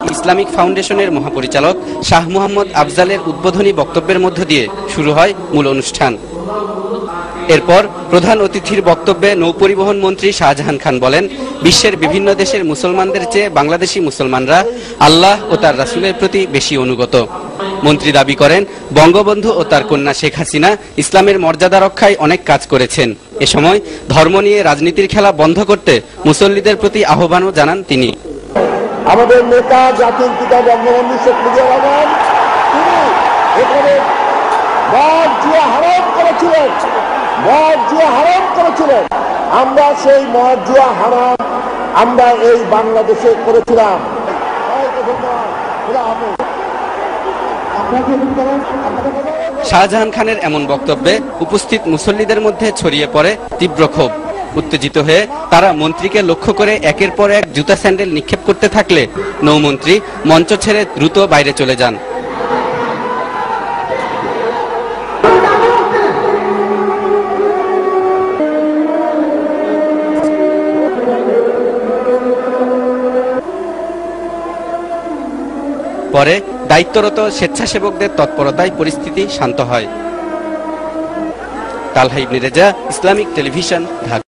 Islamic ফাউন্ডেশনের মহাপরিচালক শাহ মোহাম্মদ আফজালের উদ্বোধনী বক্তব্যের মধ্য দিয়ে শুরু হয় মূল অনুষ্ঠান। এরপর প্রধান অতিথির বক্তব্যে নৌপরিবহন মন্ত্রী শাহজাহান খান বলেন, বিশ্বের বিভিন্ন দেশের মুসলমানদের চেয়ে বাংলাদেশি মুসলমানরা আল্লাহ ও তার রাসুলের প্রতি বেশি অনুগত। মন্ত্রী দাবি করেন, বঙ্গবন্ধু ও তার কন্যা শেখ হাসিনা ইসলামের মর্যাদা রক্ষায় অনেক কাজ করেছেন। এ সময় ধর্ম নিয়ে রাজনীতির খেলা বন্ধ করতে মুসল্লিদের প্রতি আহ্বানও জানান তিনি। আমাদের নেতা, জাতির পিতা, বঙ্গবন্ধু শেখ মুজিবুর রহমান, তিনি এখানে মদ জুয়া হারাম করেছিলেন। মদ জুয়া হারাম করেছিলেন। আমরা সেই মদ জুয়া হারাম আমরা এই বাংলাদেশে করেছিলাম। শাহজাহান খানের এমন বক্তব্যে উপস্থিত মুসল্লিদের মধ্যে ছড়িয়ে পড়ে তীব্র ক্ষোভ। উত্তেজিত হয়ে তারা মন্ত্রীকে লক্ষ্য করে একের পর এক জুতা স্যান্ডেল নিক্ষেপ করতে থাকলে নৌমন্ত্রী মঞ্চ ছেড়ে দ্রুত বাইরে চলে যান। পরে দায়িত্বরত স্বেচ্ছাসেবকদের তৎপরতায় পরিস্থিতি শান্ত হয়। Talha Ibne Reza, Islamic television, Dhaka.